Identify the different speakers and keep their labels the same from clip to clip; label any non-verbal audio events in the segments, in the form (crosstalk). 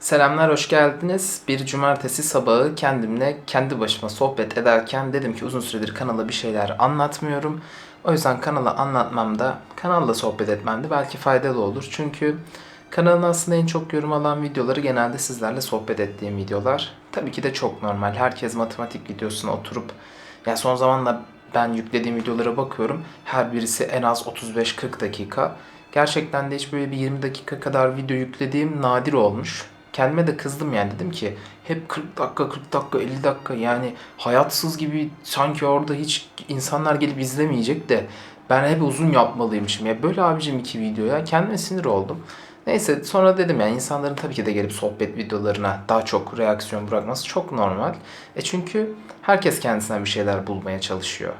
Speaker 1: Selamlar, hoş geldiniz. Bir cumartesi sabahı kendimle kendi başıma sohbet ederken dedim ki uzun süredir kanala bir şeyler anlatmıyorum. O yüzden kanala anlatmamda, kanalla sohbet etmemde belki faydalı olur. Çünkü kanalın aslında en çok yorum alan videoları genelde sizlerle sohbet ettiğim videolar. Tabii ki de çok normal. Herkes matematik videosuna oturup, ya son zamanla ben yüklediğim videolara bakıyorum. Her birisi en az 35-40 dakika. Gerçekten de hiç böyle bir 20 dakika kadar video yüklediğim nadir olmuş. Kendime de kızdım yani dedim ki hep 40 dakika 40 dakika 50 dakika yani hayatsız gibi sanki orada hiç insanlar gelip izlemeyecek de ben hep uzun yapmalıymışım ya böyle abicim iki video ya kendime sinir oldum. Neyse sonra dedim yani insanların tabii ki de gelip sohbet videolarına daha çok reaksiyon bırakması çok normal. E çünkü herkes kendisine bir şeyler bulmaya çalışıyor.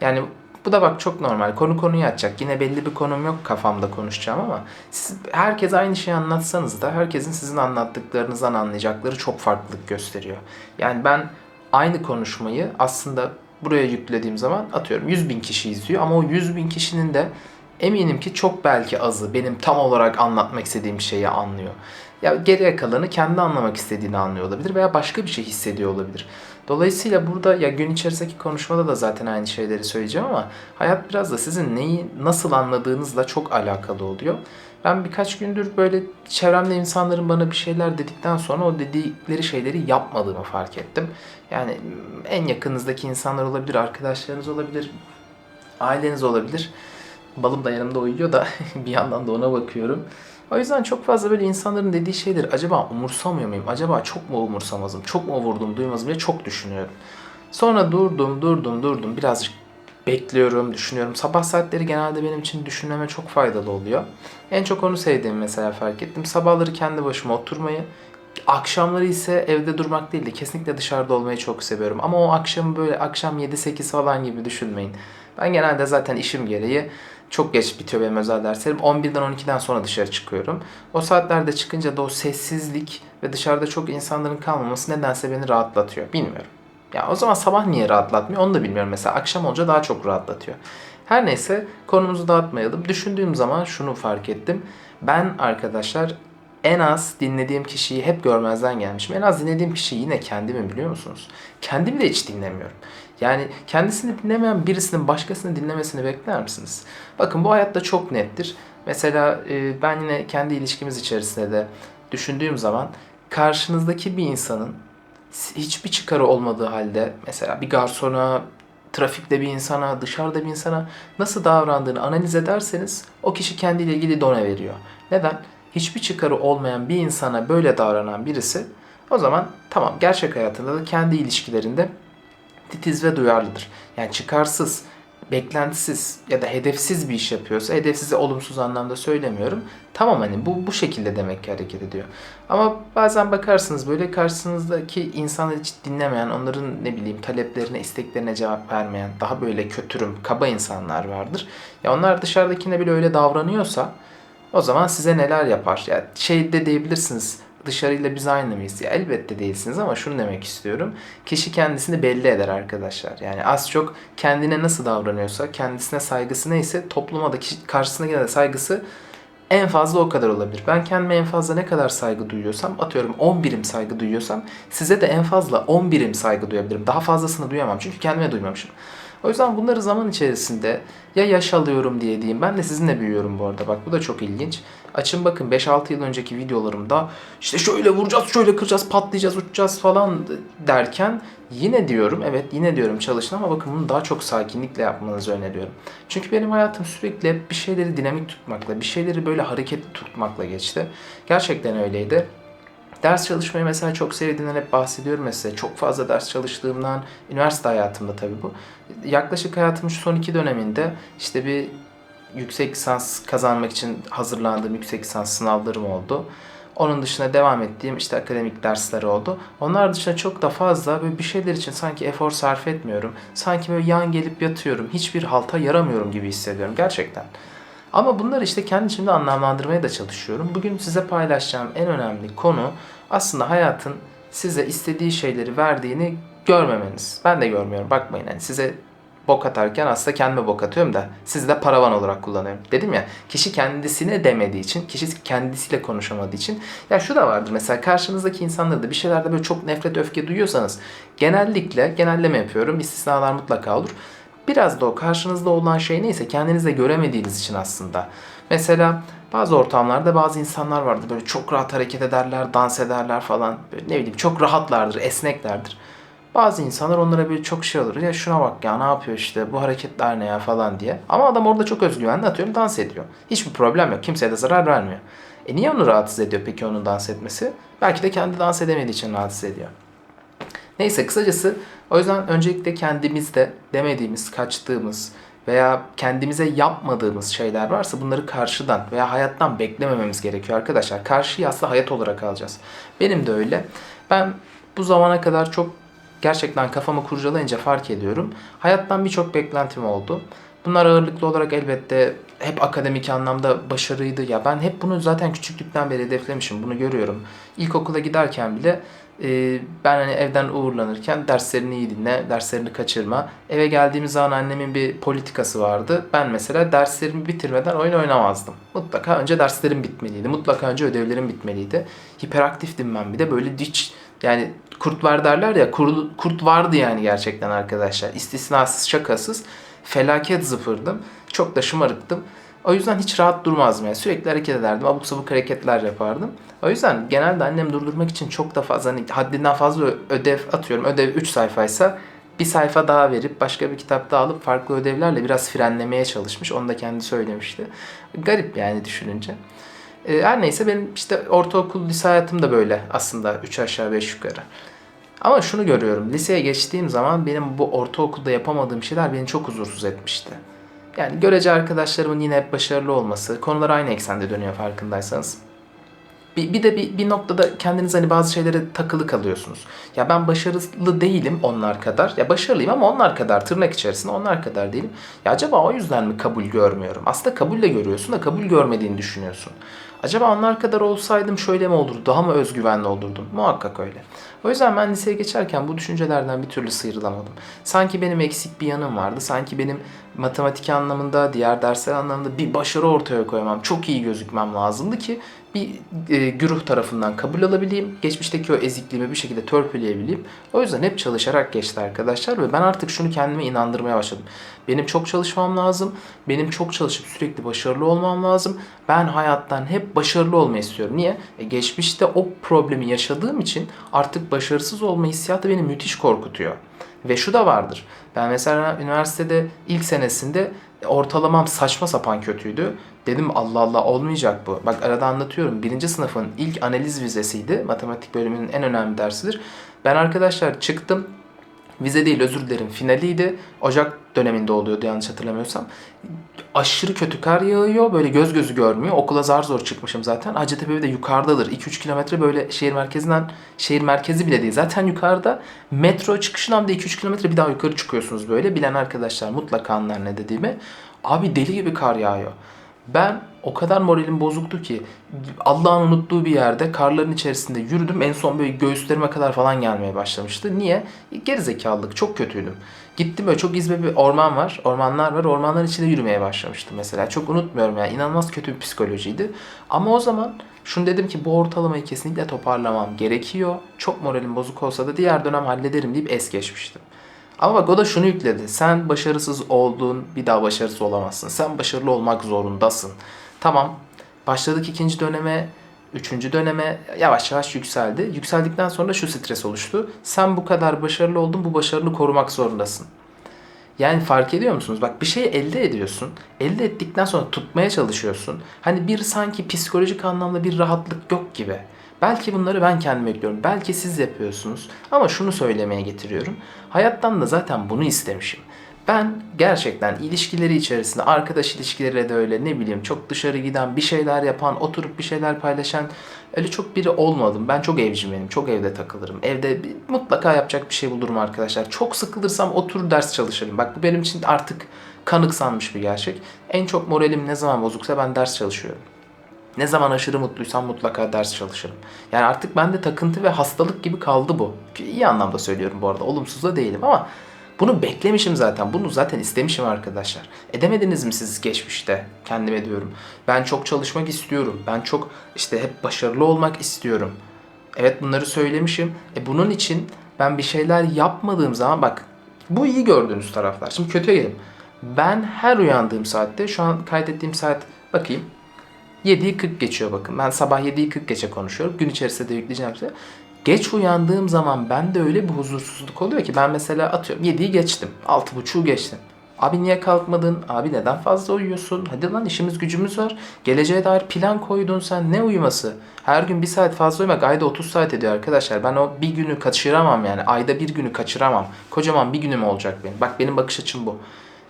Speaker 1: Yani bu da bak çok normal. Konu konuyu açacak. Yine belli bir konum yok kafamda konuşacağım ama siz herkes aynı şeyi anlatsanız da herkesin sizin anlattıklarınızdan anlayacakları çok farklılık gösteriyor. Yani ben aynı konuşmayı aslında buraya yüklediğim zaman atıyorum 100 bin kişi izliyor ama o 100 bin kişinin de eminim ki çok belki azı benim tam olarak anlatmak istediğim şeyi anlıyor. Ya geriye kalanı kendi anlamak istediğini anlıyor olabilir veya başka bir şey hissediyor olabilir. Dolayısıyla burada ya gün içerisindeki konuşmada da zaten aynı şeyleri söyleyeceğim ama hayat biraz da sizin neyi nasıl anladığınızla çok alakalı oluyor. Ben birkaç gündür böyle çevremde insanların bana bir şeyler dedikten sonra o dedikleri şeyleri yapmadığımı fark ettim. Yani en yakınızdaki insanlar olabilir, arkadaşlarınız olabilir, aileniz olabilir. Balım da yanımda uyuyor da (laughs) bir yandan da ona bakıyorum. O yüzden çok fazla böyle insanların dediği şeyleri acaba umursamıyor muyum? Acaba çok mu umursamazım? Çok mu vurdum duymazım diye çok düşünüyorum. Sonra durdum, durdum, durdum. Birazcık bekliyorum, düşünüyorum. Sabah saatleri genelde benim için düşünmeme çok faydalı oluyor. En çok onu sevdiğimi mesela fark ettim. Sabahları kendi başıma oturmayı, akşamları ise evde durmak değil de kesinlikle dışarıda olmayı çok seviyorum. Ama o akşamı böyle akşam 7-8 falan gibi düşünmeyin. Ben genelde zaten işim gereği çok geç bitiyor benim özel derslerim. 11'den 12'den sonra dışarı çıkıyorum. O saatlerde çıkınca da o sessizlik ve dışarıda çok insanların kalmaması nedense beni rahatlatıyor. Bilmiyorum. Ya o zaman sabah niye rahatlatmıyor onu da bilmiyorum. Mesela akşam olunca daha çok rahatlatıyor. Her neyse konumuzu dağıtmayalım. Düşündüğüm zaman şunu fark ettim. Ben arkadaşlar en az dinlediğim kişiyi hep görmezden gelmişim. En az dinlediğim kişi yine kendimi biliyor musunuz? Kendimi de hiç dinlemiyorum. Yani kendisini dinlemeyen birisinin başkasını dinlemesini bekler misiniz? Bakın bu hayatta çok nettir. Mesela e, ben yine kendi ilişkimiz içerisinde de düşündüğüm zaman karşınızdaki bir insanın hiçbir çıkarı olmadığı halde mesela bir garsona, trafikte bir insana, dışarıda bir insana nasıl davrandığını analiz ederseniz o kişi kendiyle ilgili done veriyor. Neden? Hiçbir çıkarı olmayan bir insana böyle davranan birisi o zaman tamam gerçek hayatında da kendi ilişkilerinde titiz ve duyarlıdır. Yani çıkarsız, beklentisiz ya da hedefsiz bir iş yapıyorsa, hedefsizi olumsuz anlamda söylemiyorum. Tamam hani bu bu şekilde demek ki hareket ediyor. Ama bazen bakarsınız böyle karşınızdaki insanları hiç dinlemeyen, onların ne bileyim taleplerine, isteklerine cevap vermeyen, daha böyle kötürüm, kaba insanlar vardır. Ya onlar dışarıdakine bile öyle davranıyorsa o zaman size neler yapar? Ya şey de diyebilirsiniz dışarıyla biz aynı mıyız? Ya elbette değilsiniz ama şunu demek istiyorum. Kişi kendisini belli eder arkadaşlar. Yani az çok kendine nasıl davranıyorsa, kendisine saygısı neyse topluma da kişi, karşısındakine de saygısı en fazla o kadar olabilir. Ben kendime en fazla ne kadar saygı duyuyorsam, atıyorum 10 birim saygı duyuyorsam size de en fazla 10 birim saygı duyabilirim. Daha fazlasını duyamam çünkü kendime duymamışım. O yüzden bunları zaman içerisinde ya yaş alıyorum diye diyeyim. Ben de sizinle büyüyorum bu arada. Bak bu da çok ilginç. Açın bakın 5-6 yıl önceki videolarımda işte şöyle vuracağız, şöyle kıracağız, patlayacağız, uçacağız falan derken yine diyorum evet yine diyorum çalışın ama bakın bunu daha çok sakinlikle yapmanızı öneriyorum. Çünkü benim hayatım sürekli bir şeyleri dinamik tutmakla, bir şeyleri böyle hareketli tutmakla geçti. Gerçekten öyleydi. Ders çalışmayı mesela çok sevdiğimden hep bahsediyorum mesela. Çok fazla ders çalıştığımdan, üniversite hayatımda tabii bu. Yaklaşık hayatımın şu son iki döneminde işte bir yüksek lisans kazanmak için hazırlandığım yüksek lisans sınavlarım oldu. Onun dışında devam ettiğim işte akademik dersler oldu. Onlar dışında çok da fazla böyle bir şeyler için sanki efor sarf etmiyorum. Sanki böyle yan gelip yatıyorum. Hiçbir halta yaramıyorum gibi hissediyorum gerçekten. Ama bunları işte kendi içimde anlamlandırmaya da çalışıyorum. Bugün size paylaşacağım en önemli konu aslında hayatın size istediği şeyleri verdiğini görmemeniz. Ben de görmüyorum bakmayın. Yani size bok atarken aslında kendime bok atıyorum da sizi de paravan olarak kullanıyorum. Dedim ya kişi kendisine demediği için, kişi kendisiyle konuşamadığı için. Ya şu da vardır mesela karşınızdaki insanlarda da bir şeylerde böyle çok nefret öfke duyuyorsanız genellikle genelleme yapıyorum istisnalar mutlaka olur. Biraz da o karşınızda olan şey neyse kendinizde göremediğiniz için aslında. Mesela bazı ortamlarda bazı insanlar vardır böyle çok rahat hareket ederler, dans ederler falan. Böyle ne bileyim çok rahatlardır, esneklerdir. Bazı insanlar onlara böyle çok şey olur. Ya şuna bak ya ne yapıyor işte bu hareketler ne ya falan diye. Ama adam orada çok özgüvenli atıyorum dans ediyor. Hiçbir problem yok. Kimseye de zarar vermiyor. E niye onu rahatsız ediyor peki onun dans etmesi? Belki de kendi dans edemediği için rahatsız ediyor. Neyse kısacası o yüzden öncelikle kendimizde demediğimiz, kaçtığımız veya kendimize yapmadığımız şeyler varsa bunları karşıdan veya hayattan beklemememiz gerekiyor arkadaşlar. Karşıyı aslında hayat olarak alacağız. Benim de öyle. Ben bu zamana kadar çok gerçekten kafamı kurcalayınca fark ediyorum. Hayattan birçok beklentim oldu. Bunlar ağırlıklı olarak elbette hep akademik anlamda başarıydı. Ya ben hep bunu zaten küçüklükten beri hedeflemişim. Bunu görüyorum. İlkokula giderken bile e, ben hani evden uğurlanırken derslerini iyi dinle, derslerini kaçırma. Eve geldiğimiz zaman annemin bir politikası vardı. Ben mesela derslerimi bitirmeden oyun oynamazdım. Mutlaka önce derslerim bitmeliydi. Mutlaka önce ödevlerim bitmeliydi. Hiperaktiftim ben bir de böyle hiç yani kurt var derler ya kurt, kurt vardı yani gerçekten arkadaşlar. İstisnasız şakasız felaket zıfırdım. Çok da şımarıktım. O yüzden hiç rahat durmazdım yani. Sürekli hareket ederdim. Abuk sabuk hareketler yapardım. O yüzden genelde annem durdurmak için çok da fazla hani haddinden fazla ödev atıyorum. Ödev 3 sayfaysa bir sayfa daha verip başka bir kitap daha alıp farklı ödevlerle biraz frenlemeye çalışmış. Onu da kendi söylemişti. Garip yani düşününce. Ee, her neyse benim işte ortaokul lise hayatım da böyle aslında 3 aşağı 5 yukarı. Ama şunu görüyorum. Liseye geçtiğim zaman benim bu ortaokulda yapamadığım şeyler beni çok huzursuz etmişti. Yani görece arkadaşlarımın yine hep başarılı olması, konular aynı eksende dönüyor farkındaysanız. Bir, bir de bir, bir noktada kendiniz hani bazı şeylere takılı kalıyorsunuz. Ya ben başarılı değilim onlar kadar. Ya başarılıyım ama onlar kadar tırnak içerisinde onlar kadar değilim. Ya acaba o yüzden mi kabul görmüyorum? Aslında kabul de görüyorsun da kabul görmediğini düşünüyorsun. Acaba onlar kadar olsaydım şöyle mi olurdu? Daha mı özgüvenli olurdum? Muhakkak öyle. O yüzden ben liseye geçerken bu düşüncelerden bir türlü sıyrılamadım. Sanki benim eksik bir yanım vardı. Sanki benim matematik anlamında, diğer dersler anlamında bir başarı ortaya koymam, çok iyi gözükmem lazımdı ki bir e, güruh tarafından kabul alabileyim. Geçmişteki o ezikliğimi bir şekilde törpüleyebileyim. O yüzden hep çalışarak geçti arkadaşlar ve ben artık şunu kendime inandırmaya başladım. Benim çok çalışmam lazım. Benim çok çalışıp sürekli başarılı olmam lazım. Ben hayattan hep başarılı olmayı istiyorum. Niye? E, geçmişte o problemi yaşadığım için artık başarısız olma hissiyatı beni müthiş korkutuyor. Ve şu da vardır. Ben mesela üniversitede ilk senesinde ortalamam saçma sapan kötüydü. Dedim Allah Allah olmayacak bu. Bak arada anlatıyorum. Birinci sınıfın ilk analiz vizesiydi. Matematik bölümünün en önemli dersidir. Ben arkadaşlar çıktım. Vize değil özür dilerim finaliydi. Ocak döneminde oluyordu yanlış hatırlamıyorsam. Aşırı kötü kar yağıyor. Böyle göz gözü görmüyor. Okula zar zor çıkmışım zaten. Hacettepe de yukarıdadır. 2-3 kilometre böyle şehir merkezinden şehir merkezi bile değil. Zaten yukarıda metro çıkışından da 2-3 kilometre bir daha yukarı çıkıyorsunuz böyle. Bilen arkadaşlar mutlaka anlar ne dediğimi. Abi deli gibi kar yağıyor. Ben o kadar moralim bozuktu ki Allah'ın unuttuğu bir yerde karların içerisinde yürüdüm. En son böyle göğüslerime kadar falan gelmeye başlamıştı. Niye? Gerizekalılık. Çok kötüydüm. Gittim böyle çok izbe bir orman var. Ormanlar var. Ormanların içinde yürümeye başlamıştım mesela. Çok unutmuyorum yani. inanılmaz kötü bir psikolojiydi. Ama o zaman şunu dedim ki bu ortalamayı kesinlikle toparlamam gerekiyor. Çok moralim bozuk olsa da diğer dönem hallederim deyip es geçmiştim. Ama bak o da şunu yükledi. Sen başarısız oldun, bir daha başarısız olamazsın. Sen başarılı olmak zorundasın. Tamam. Başladık ikinci döneme, üçüncü döneme yavaş yavaş yükseldi. Yükseldikten sonra şu stres oluştu. Sen bu kadar başarılı oldun, bu başarını korumak zorundasın. Yani fark ediyor musunuz? Bak bir şeyi elde ediyorsun. Elde ettikten sonra tutmaya çalışıyorsun. Hani bir sanki psikolojik anlamda bir rahatlık yok gibi. Belki bunları ben kendim ekliyorum. Belki siz yapıyorsunuz. Ama şunu söylemeye getiriyorum. Hayattan da zaten bunu istemişim. Ben gerçekten ilişkileri içerisinde arkadaş ilişkileri de öyle ne bileyim çok dışarı giden bir şeyler yapan oturup bir şeyler paylaşan öyle çok biri olmadım. Ben çok evcimenim. Çok evde takılırım. Evde bir, mutlaka yapacak bir şey bulurum arkadaşlar. Çok sıkılırsam oturur ders çalışırım. Bak bu benim için artık kanıksanmış bir gerçek. En çok moralim ne zaman bozuksa ben ders çalışıyorum. Ne zaman aşırı mutluysam mutlaka ders çalışırım. Yani artık bende takıntı ve hastalık gibi kaldı bu. İyi anlamda söylüyorum bu arada. Olumsuz da değilim ama Bunu beklemişim zaten. Bunu zaten istemişim arkadaşlar. Edemediniz mi siz geçmişte? Kendime diyorum. Ben çok çalışmak istiyorum. Ben çok işte hep başarılı olmak istiyorum. Evet bunları söylemişim. E bunun için ben bir şeyler yapmadığım zaman bak bu iyi gördüğünüz taraflar. Şimdi kötüye gelelim. Ben her uyandığım saatte şu an kaydettiğim saat bakayım 7'yi 40 geçiyor bakın. Ben sabah 7'yi 40 geçe konuşuyorum. Gün içerisinde de yükleyeceğim size. Geç uyandığım zaman bende öyle bir huzursuzluk oluyor ki ben mesela atıyorum 7'yi geçtim. 6.30'u geçtim. Abi niye kalkmadın? Abi neden fazla uyuyorsun? Hadi lan işimiz gücümüz var. Geleceğe dair plan koydun sen. Ne uyuması? Her gün bir saat fazla uyumak ayda 30 saat ediyor arkadaşlar. Ben o bir günü kaçıramam yani. Ayda bir günü kaçıramam. Kocaman bir günüm olacak benim. Bak benim bakış açım bu.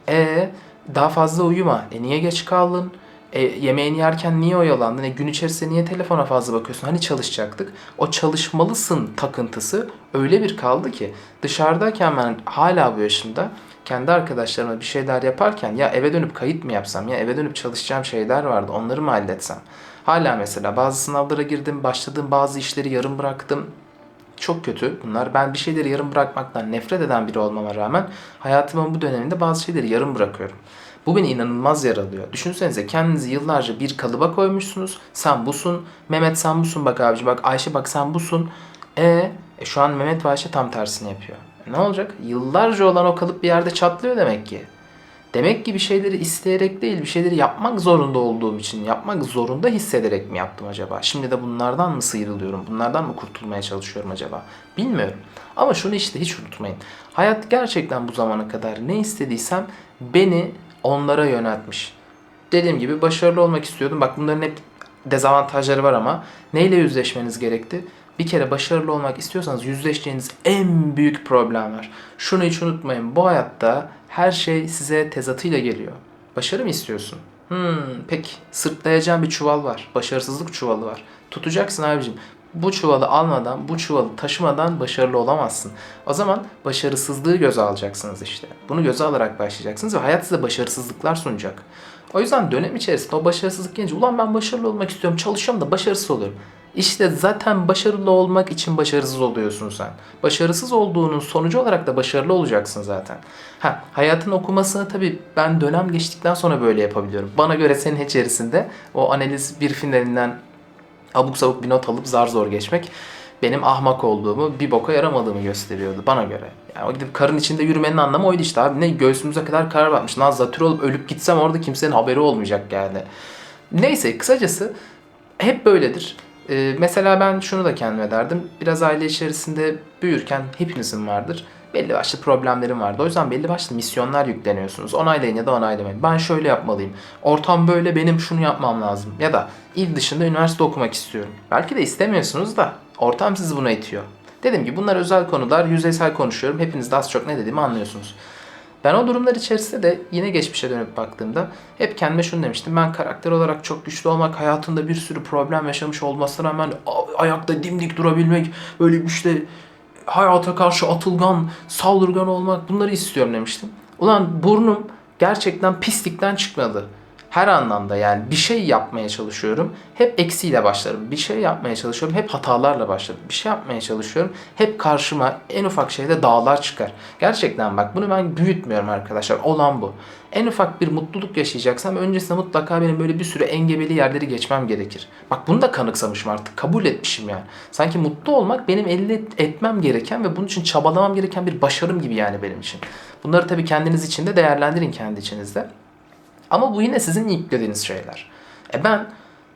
Speaker 1: E daha fazla uyuma. E niye geç kaldın? E, yemeğini yerken niye oyalandın? E, gün içerisinde niye telefona fazla bakıyorsun? Hani çalışacaktık? O çalışmalısın takıntısı öyle bir kaldı ki dışarıdayken ben hala bu yaşımda kendi arkadaşlarıma bir şeyler yaparken ya eve dönüp kayıt mı yapsam ya eve dönüp çalışacağım şeyler vardı onları mı halletsem? Hala mesela bazı sınavlara girdim, başladığım bazı işleri yarım bıraktım. Çok kötü bunlar. Ben bir şeyleri yarım bırakmaktan nefret eden biri olmama rağmen hayatımın bu döneminde bazı şeyleri yarım bırakıyorum. Bu beni inanılmaz yaralıyor. Düşünsenize kendinizi yıllarca bir kalıba koymuşsunuz. Sen busun. Mehmet sen busun bak abici. Bak Ayşe bak sen busun. E, e şu an Mehmet ve Ayşe tam tersini yapıyor. Ne olacak? Yıllarca olan o kalıp bir yerde çatlıyor demek ki. Demek ki bir şeyleri isteyerek değil, bir şeyleri yapmak zorunda olduğum için, yapmak zorunda hissederek mi yaptım acaba? Şimdi de bunlardan mı sıyrılıyorum, bunlardan mı kurtulmaya çalışıyorum acaba? Bilmiyorum. Ama şunu işte hiç unutmayın. Hayat gerçekten bu zamana kadar ne istediysem beni onlara yöneltmiş. Dediğim gibi başarılı olmak istiyordum. Bak bunların hep dezavantajları var ama neyle yüzleşmeniz gerekti? Bir kere başarılı olmak istiyorsanız yüzleşeceğiniz en büyük problem var. Şunu hiç unutmayın. Bu hayatta her şey size tezatıyla geliyor. Başarı mı istiyorsun? Hmm, peki. Sırtlayacağın bir çuval var. Başarısızlık çuvalı var. Tutacaksın abicim. Bu çuvalı almadan, bu çuvalı taşımadan başarılı olamazsın. O zaman başarısızlığı göze alacaksınız işte. Bunu göze alarak başlayacaksınız ve hayat size başarısızlıklar sunacak. O yüzden dönem içerisinde o başarısızlık gelince ulan ben başarılı olmak istiyorum, çalışıyorum da başarısız oluyorum. İşte zaten başarılı olmak için başarısız oluyorsun sen. Başarısız olduğunun sonucu olarak da başarılı olacaksın zaten. Ha, hayatın okumasını tabii ben dönem geçtikten sonra böyle yapabiliyorum. Bana göre senin içerisinde o analiz bir finalinden abuk sabuk bir not alıp zar zor geçmek benim ahmak olduğumu, bir boka yaramadığımı gösteriyordu bana göre. Yani gidip karın içinde yürümenin anlamı oydu işte abi. Ne göğsümüze kadar kar batmış. Lan zatür olup ölüp gitsem orada kimsenin haberi olmayacak yani. Neyse kısacası hep böyledir. Ee, mesela ben şunu da kendime derdim. Biraz aile içerisinde büyürken hepinizin vardır. Belli başlı problemlerim vardı. O yüzden belli başlı misyonlar yükleniyorsunuz. Onaylayın ya da onaylamayın. Ben şöyle yapmalıyım. Ortam böyle benim şunu yapmam lazım. Ya da il dışında üniversite okumak istiyorum. Belki de istemiyorsunuz da ortam sizi buna itiyor. Dedim ki bunlar özel konular, yüzeysel konuşuyorum. Hepiniz de az çok ne dediğimi anlıyorsunuz. Ben o durumlar içerisinde de yine geçmişe dönüp baktığımda hep kendime şunu demiştim. Ben karakter olarak çok güçlü olmak, hayatında bir sürü problem yaşamış olmasına rağmen ayakta dimdik durabilmek, böyle işte hayata karşı atılgan, saldırgan olmak bunları istiyorum demiştim. Ulan burnum gerçekten pislikten çıkmadı. Her anlamda yani bir şey yapmaya çalışıyorum. Hep eksiyle başlarım. Bir şey yapmaya çalışıyorum. Hep hatalarla başlarım. Bir şey yapmaya çalışıyorum. Hep karşıma en ufak şeyde dağlar çıkar. Gerçekten bak bunu ben büyütmüyorum arkadaşlar. Olan bu. En ufak bir mutluluk yaşayacaksam öncesinde mutlaka benim böyle bir sürü engebeli yerleri geçmem gerekir. Bak bunu da kanıksamışım artık. Kabul etmişim yani. Sanki mutlu olmak benim elde etmem gereken ve bunun için çabalamam gereken bir başarım gibi yani benim için. Bunları tabii kendiniz için de değerlendirin kendi içinizde. Ama bu yine sizin yüklediğiniz şeyler. E ben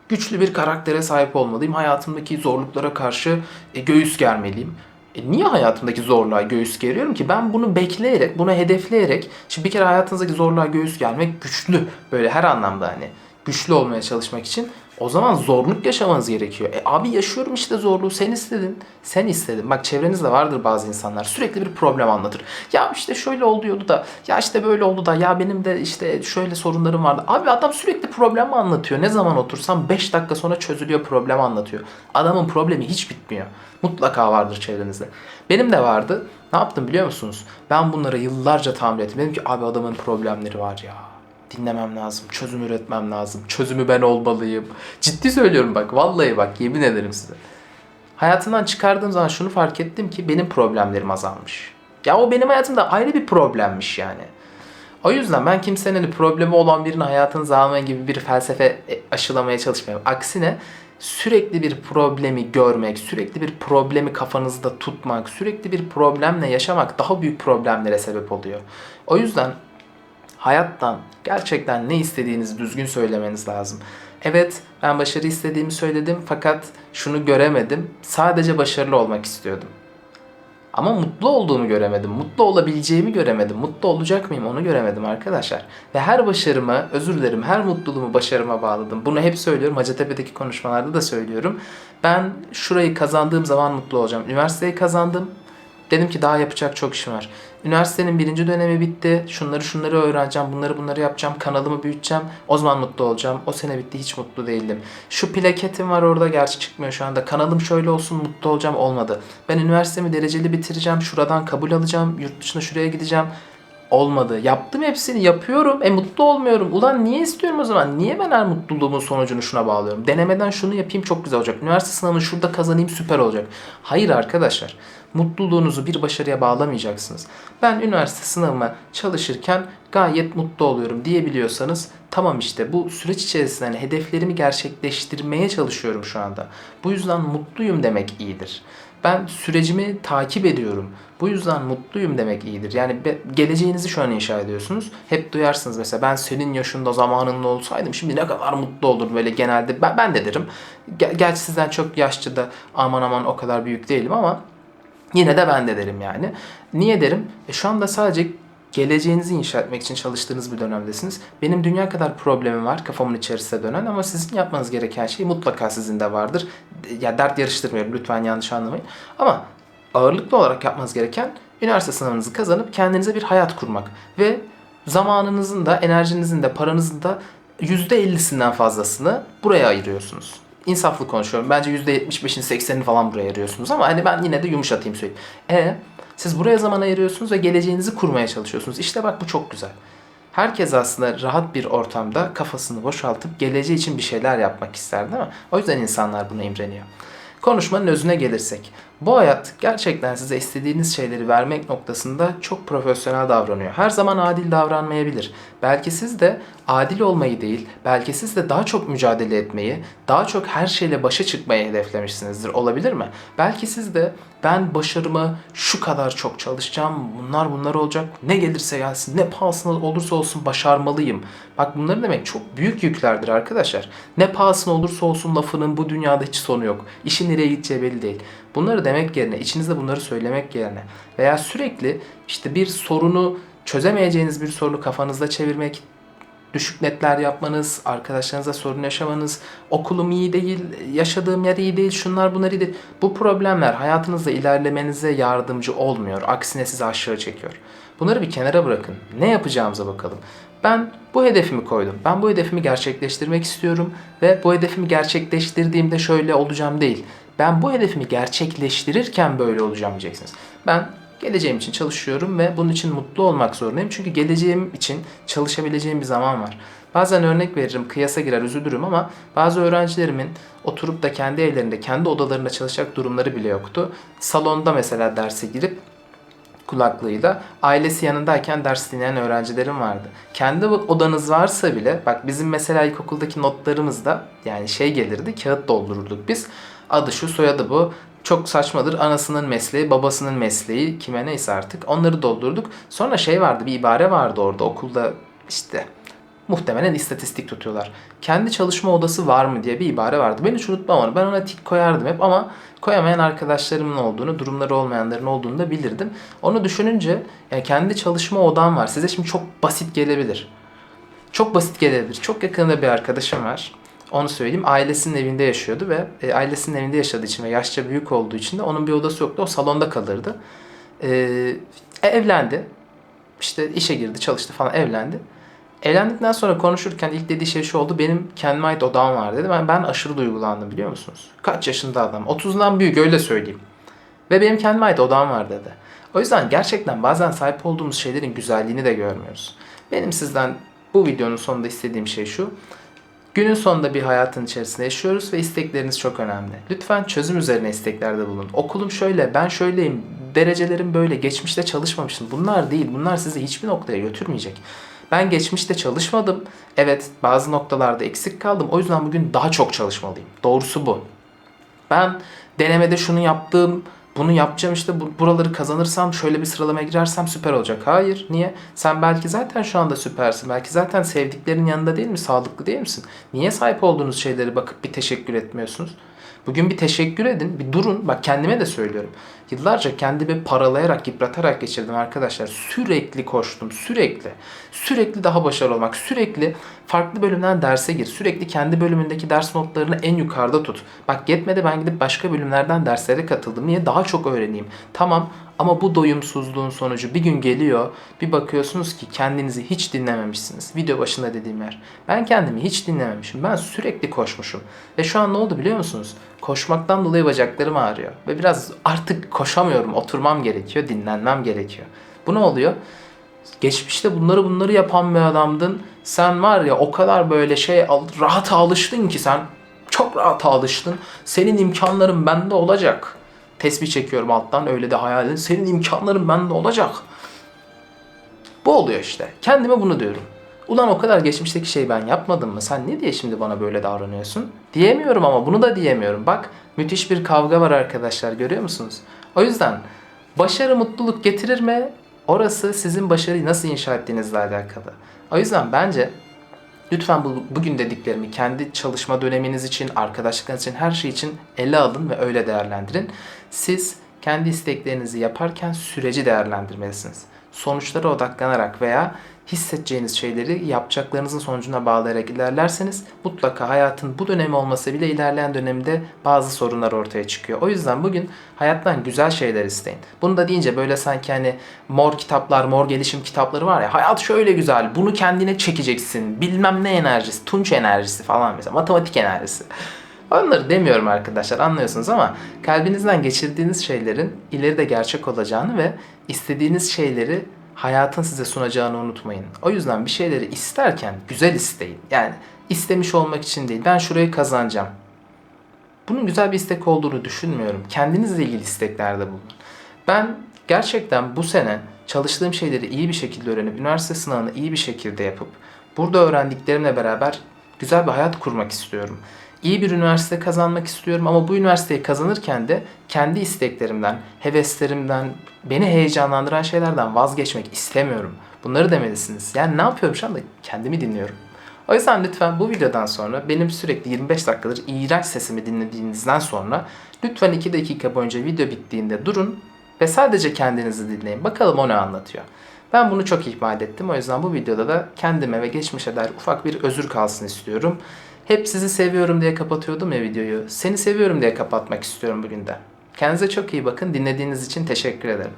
Speaker 1: güçlü bir karaktere sahip olmalıyım. Hayatımdaki zorluklara karşı e, göğüs germeliyim. E niye hayatımdaki zorluğa göğüs geriyorum ki? Ben bunu bekleyerek, bunu hedefleyerek, şimdi bir kere hayatınızdaki zorluğa göğüs gelmek güçlü. Böyle her anlamda hani güçlü olmaya çalışmak için o zaman zorluk yaşamanız gerekiyor. E abi yaşıyorum işte zorluğu. Sen istedin. Sen istedin. Bak çevrenizde vardır bazı insanlar. Sürekli bir problem anlatır. Ya işte şöyle oluyordu da. Ya işte böyle oldu da. Ya benim de işte şöyle sorunlarım vardı. Abi adam sürekli problem anlatıyor. Ne zaman otursam 5 dakika sonra çözülüyor problem anlatıyor. Adamın problemi hiç bitmiyor. Mutlaka vardır çevrenizde. Benim de vardı. Ne yaptım biliyor musunuz? Ben bunlara yıllarca tahammül ettim. Dedim ki abi adamın problemleri var ya dinlemem lazım. Çözüm üretmem lazım. Çözümü ben olmalıyım. Ciddi söylüyorum bak. Vallahi bak yemin ederim size. Hayatından çıkardığım zaman şunu fark ettim ki benim problemlerim azalmış. Ya o benim hayatımda ayrı bir problemmiş yani. O yüzden ben kimsenin hani problemi olan birinin hayatınızı almaya gibi bir felsefe e, aşılamaya çalışmıyorum. Aksine sürekli bir problemi görmek, sürekli bir problemi kafanızda tutmak, sürekli bir problemle yaşamak daha büyük problemlere sebep oluyor. O yüzden hayattan gerçekten ne istediğinizi düzgün söylemeniz lazım. Evet ben başarı istediğimi söyledim fakat şunu göremedim. Sadece başarılı olmak istiyordum. Ama mutlu olduğumu göremedim. Mutlu olabileceğimi göremedim. Mutlu olacak mıyım onu göremedim arkadaşlar. Ve her başarımı, özür dilerim, her mutluluğumu başarıma bağladım. Bunu hep söylüyorum. Hacettepe'deki konuşmalarda da söylüyorum. Ben şurayı kazandığım zaman mutlu olacağım. Üniversiteyi kazandım. Dedim ki daha yapacak çok işim var. Üniversitenin birinci dönemi bitti. Şunları şunları öğreneceğim. Bunları bunları yapacağım. Kanalımı büyüteceğim. O zaman mutlu olacağım. O sene bitti. Hiç mutlu değildim. Şu plaketim var orada. Gerçi çıkmıyor şu anda. Kanalım şöyle olsun. Mutlu olacağım. Olmadı. Ben üniversitemi dereceli bitireceğim. Şuradan kabul alacağım. Yurt dışına şuraya gideceğim. Olmadı. Yaptım hepsini. Yapıyorum. E mutlu olmuyorum. Ulan niye istiyorum o zaman? Niye ben her mutluluğumun sonucunu şuna bağlıyorum? Denemeden şunu yapayım çok güzel olacak. Üniversite sınavını şurada kazanayım süper olacak. Hayır arkadaşlar. Mutluluğunuzu bir başarıya bağlamayacaksınız. Ben üniversite sınavıma çalışırken gayet mutlu oluyorum diyebiliyorsanız tamam işte bu süreç içerisinde hani hedeflerimi gerçekleştirmeye çalışıyorum şu anda. Bu yüzden mutluyum demek iyidir. Ben sürecimi takip ediyorum. Bu yüzden mutluyum demek iyidir. Yani geleceğinizi şu an inşa ediyorsunuz. Hep duyarsınız mesela ben senin yaşında zamanında olsaydım şimdi ne kadar mutlu olurdum böyle genelde. Ben, ben de derim. Ger- Gerçi sizden çok yaşça da aman aman o kadar büyük değilim ama Yine de ben de derim yani. Niye derim? E şu anda sadece geleceğinizi inşa etmek için çalıştığınız bir dönemdesiniz. Benim dünya kadar problemim var kafamın içerisinde dönen ama sizin yapmanız gereken şey mutlaka sizin de vardır. Ya dert yarıştırmıyorum lütfen yanlış anlamayın. Ama ağırlıklı olarak yapmanız gereken üniversite sınavınızı kazanıp kendinize bir hayat kurmak ve zamanınızın da enerjinizin de paranızın da %50'sinden fazlasını buraya ayırıyorsunuz. İnsaflı konuşuyorum. Bence %75'ini 80'ini falan buraya ayırıyorsunuz ama hani ben yine de yumuşatayım söyleyeyim. E siz buraya zaman ayırıyorsunuz ve geleceğinizi kurmaya çalışıyorsunuz. İşte bak bu çok güzel. Herkes aslında rahat bir ortamda kafasını boşaltıp geleceği için bir şeyler yapmak ister değil mi? O yüzden insanlar buna imreniyor. Konuşmanın özüne gelirsek. Bu hayat gerçekten size istediğiniz şeyleri vermek noktasında çok profesyonel davranıyor. Her zaman adil davranmayabilir. Belki siz de adil olmayı değil, belki siz de daha çok mücadele etmeyi, daha çok her şeyle başa çıkmayı hedeflemişsinizdir. Olabilir mi? Belki siz de ben başarımı şu kadar çok çalışacağım, bunlar bunlar olacak, ne gelirse gelsin, ne pahasına olursa olsun başarmalıyım. Bak bunların demek çok büyük yüklerdir arkadaşlar. Ne pahasına olursa olsun lafının bu dünyada hiç sonu yok. İşin nereye gideceği belli değil. Bunları demek yerine, içinizde bunları söylemek yerine veya sürekli işte bir sorunu çözemeyeceğiniz bir sorunu kafanızda çevirmek, düşük netler yapmanız, arkadaşlarınızla sorun yaşamanız, okulum iyi değil, yaşadığım yer iyi değil, şunlar bunlar iyi değil. Bu problemler hayatınızda ilerlemenize yardımcı olmuyor. Aksine sizi aşağı çekiyor. Bunları bir kenara bırakın. Ne yapacağımıza bakalım. Ben bu hedefimi koydum. Ben bu hedefimi gerçekleştirmek istiyorum ve bu hedefimi gerçekleştirdiğimde şöyle olacağım değil. Ben bu hedefimi gerçekleştirirken böyle olacağım diyeceksiniz. Ben geleceğim için çalışıyorum ve bunun için mutlu olmak zorundayım. Çünkü geleceğim için çalışabileceğim bir zaman var. Bazen örnek veririm, kıyasa girer, üzülürüm ama bazı öğrencilerimin oturup da kendi evlerinde, kendi odalarında çalışacak durumları bile yoktu. Salonda mesela derse girip kulaklığıyla ailesi yanındayken ders dinleyen öğrencilerim vardı. Kendi odanız varsa bile bak bizim mesela ilkokuldaki notlarımızda yani şey gelirdi kağıt doldururduk biz. Adı şu soyadı bu. Çok saçmadır. Anasının mesleği, babasının mesleği kime neyse artık onları doldurduk. Sonra şey vardı bir ibare vardı orada okulda işte muhtemelen istatistik tutuyorlar. Kendi çalışma odası var mı diye bir ibare vardı. Ben hiç unutmam onu. Ben ona tik koyardım hep ama koyamayan arkadaşlarımın olduğunu, durumları olmayanların olduğunu da bilirdim. Onu düşününce yani kendi çalışma odam var. Size şimdi çok basit gelebilir. Çok basit gelebilir. Çok yakında bir arkadaşım var. Onu söyleyeyim. Ailesinin evinde yaşıyordu ve e, ailesinin evinde yaşadığı için ve yaşça büyük olduğu için de onun bir odası yoktu. O salonda kalırdı. E, evlendi. İşte işe girdi, çalıştı falan evlendi. Evlendikten sonra konuşurken ilk dediği şey şu oldu. Benim kendime ait odam var dedi. Ben, ben aşırı duygulandım biliyor musunuz? Kaç yaşında adam? 30'dan büyük öyle söyleyeyim. Ve benim kendime ait odam var dedi. O yüzden gerçekten bazen sahip olduğumuz şeylerin güzelliğini de görmüyoruz. Benim sizden bu videonun sonunda istediğim şey şu. Günün sonunda bir hayatın içerisinde yaşıyoruz ve istekleriniz çok önemli. Lütfen çözüm üzerine isteklerde bulun. Okulum şöyle, ben şöyleyim, derecelerim böyle, geçmişte çalışmamışım. Bunlar değil. Bunlar sizi hiçbir noktaya götürmeyecek. Ben geçmişte çalışmadım. Evet bazı noktalarda eksik kaldım. O yüzden bugün daha çok çalışmalıyım. Doğrusu bu. Ben denemede şunu yaptım, bunu yapacağım işte bu- buraları kazanırsam şöyle bir sıralamaya girersem süper olacak. Hayır. Niye? Sen belki zaten şu anda süpersin. Belki zaten sevdiklerin yanında değil mi? Sağlıklı değil misin? Niye sahip olduğunuz şeylere bakıp bir teşekkür etmiyorsunuz? Bugün bir teşekkür edin, bir durun. Bak kendime de söylüyorum. Yıllarca kendimi paralayarak, yıpratarak geçirdim arkadaşlar. Sürekli koştum, sürekli. Sürekli daha başarılı olmak, sürekli farklı bölümden derse gir. Sürekli kendi bölümündeki ders notlarını en yukarıda tut. Bak yetmedi ben gidip başka bölümlerden derslere katıldım. Niye? Daha çok öğreneyim. Tamam ama bu doyumsuzluğun sonucu bir gün geliyor. Bir bakıyorsunuz ki kendinizi hiç dinlememişsiniz. Video başında dediğim yer. Ben kendimi hiç dinlememişim. Ben sürekli koşmuşum. Ve şu an ne oldu biliyor musunuz? Koşmaktan dolayı bacaklarım ağrıyor. Ve biraz artık koşamıyorum. Oturmam gerekiyor. Dinlenmem gerekiyor. Bu ne oluyor? Geçmişte bunları bunları yapan bir adamdın. Sen var ya o kadar böyle şey rahat alıştın ki sen çok rahat alıştın. Senin imkanların bende olacak. Tesbih çekiyorum alttan öyle de hayal edin. Senin imkanların bende olacak. Bu oluyor işte. Kendime bunu diyorum. Ulan o kadar geçmişteki şeyi ben yapmadım mı? Sen ne diye şimdi bana böyle davranıyorsun? Diyemiyorum ama bunu da diyemiyorum. Bak müthiş bir kavga var arkadaşlar görüyor musunuz? O yüzden başarı mutluluk getirir mi? Orası sizin başarıyı nasıl inşa ettiğinizle alakalı. O yüzden bence Lütfen bu, bugün dediklerimi kendi çalışma döneminiz için, arkadaşlıklarınız için, her şey için ele alın ve öyle değerlendirin. Siz kendi isteklerinizi yaparken süreci değerlendirmelisiniz. Sonuçlara odaklanarak veya hissedeceğiniz şeyleri yapacaklarınızın sonucuna bağlayarak ilerlerseniz mutlaka hayatın bu dönemi olmasa bile ilerleyen dönemde bazı sorunlar ortaya çıkıyor. O yüzden bugün hayattan güzel şeyler isteyin. Bunu da deyince böyle sanki hani mor kitaplar, mor gelişim kitapları var ya hayat şöyle güzel bunu kendine çekeceksin bilmem ne enerjisi, tunç enerjisi falan mesela matematik enerjisi. Onları demiyorum arkadaşlar anlıyorsunuz ama kalbinizden geçirdiğiniz şeylerin ileride gerçek olacağını ve istediğiniz şeyleri hayatın size sunacağını unutmayın. O yüzden bir şeyleri isterken güzel isteyin. Yani istemiş olmak için değil. Ben şurayı kazanacağım. Bunun güzel bir istek olduğunu düşünmüyorum. Kendinizle ilgili isteklerde bulunun. Ben gerçekten bu sene çalıştığım şeyleri iyi bir şekilde öğrenip, üniversite sınavını iyi bir şekilde yapıp, burada öğrendiklerimle beraber güzel bir hayat kurmak istiyorum. İyi bir üniversite kazanmak istiyorum ama bu üniversiteyi kazanırken de kendi isteklerimden, heveslerimden, beni heyecanlandıran şeylerden vazgeçmek istemiyorum. Bunları demelisiniz. Yani ne yapıyorum şu anda? Kendimi dinliyorum. O yüzden lütfen bu videodan sonra benim sürekli 25 dakikadır iğrenç sesimi dinlediğinizden sonra lütfen 2 dakika boyunca video bittiğinde durun ve sadece kendinizi dinleyin. Bakalım o ne anlatıyor. Ben bunu çok ihmal ettim. O yüzden bu videoda da kendime ve geçmişe dair ufak bir özür kalsın istiyorum. Hep sizi seviyorum diye kapatıyordum ya videoyu. Seni seviyorum diye kapatmak istiyorum bugün de. Kendinize çok iyi bakın. Dinlediğiniz için teşekkür ederim.